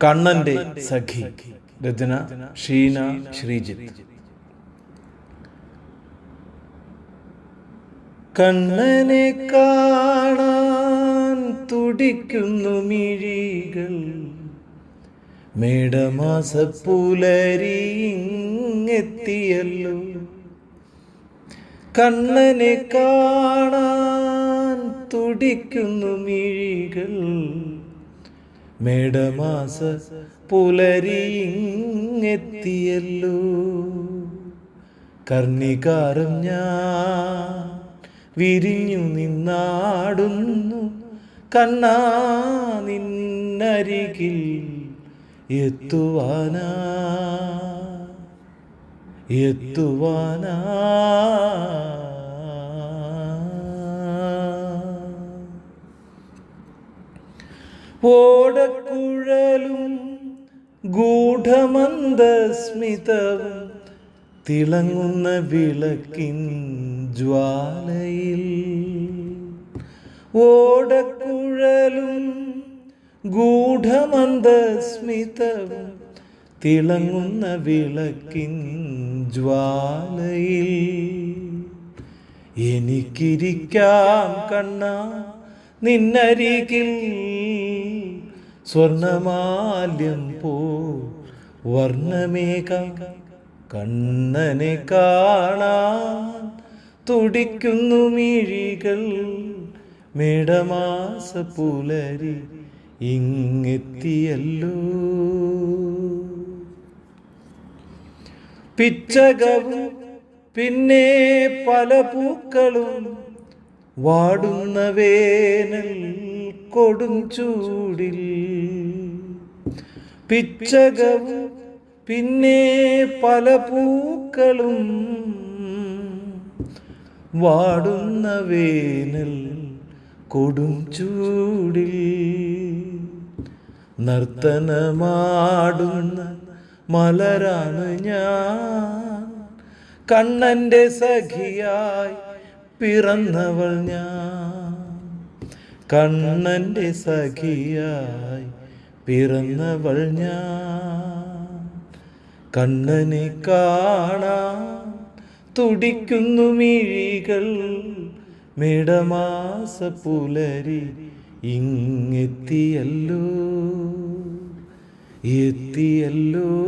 കണ്ണന്റെ സഖി രചന ഷീന ശ്രീജിത്ത്. കണ്ണനെ കാണാൻ തുടിക്കുന്നു മിഴികൾ. മേടമാസ പുലരിങ്ങെത്തിയല്ലോ കണ്ണനെ കാണാൻ തുടിക്കുന്നു മിഴികൾ. മേടമാസ പുലരിങ്ങെത്തിയല്ലോ കർണികാരം ഞാൻ വിരിഞ്ഞു നിന്നാടുന്നു. കണ്ണാ നിന്നരികിൽ എത്തുവാനാ. എത്തുവാനാ. ഓടക്കുഴലും ഗൂഢമന്ദസ്മിതവും തിളങ്ങുന്ന വിളക്കിൻ ജ്വാലയിൽ. ഓടക്കുഴലും ഗൂഢമന്ദസ്മിതവും തിളങ്ങുന്ന വിളക്കിൻ ജ്വാലയിൽ. എനിക്കിരിക്കാം കണ്ണ നിന്നരികിൽ സ്വർണമാല്യം പോ വർണമേക കണ്ണനെ കാണാൻ തുടിക്കുന്നു മിഴികൾ മേടമാസ പുലരി ഇങ്ങെത്തിയല്ലോ. പിച്ചകവും പിന്നെ പല പൂക്കളും വാടുന്ന വേനൽ കൊടും ചൂടിൽ. പിച്ചകവും പിന്നെ പല പൂക്കളും വാടുന്ന വേനൽ കൊടും ചൂടിൽ. നർത്തനമാടുന്ന മലരാണ് ഞാൻ. കണ്ണന്റെ സഖിയായി പിറന്നവൾ ഞാൻ. കണ്ണന്റെ സഖിയായി പിറന്നവൾ ഞാൻ. കണ്ണനെ കാണാൻ തുടിക്കുന്നു മിഴികൾ. മിടമാസ പുലരി ഇങ്ങെത്തിയല്ലോ. എത്തിയല്ലോ.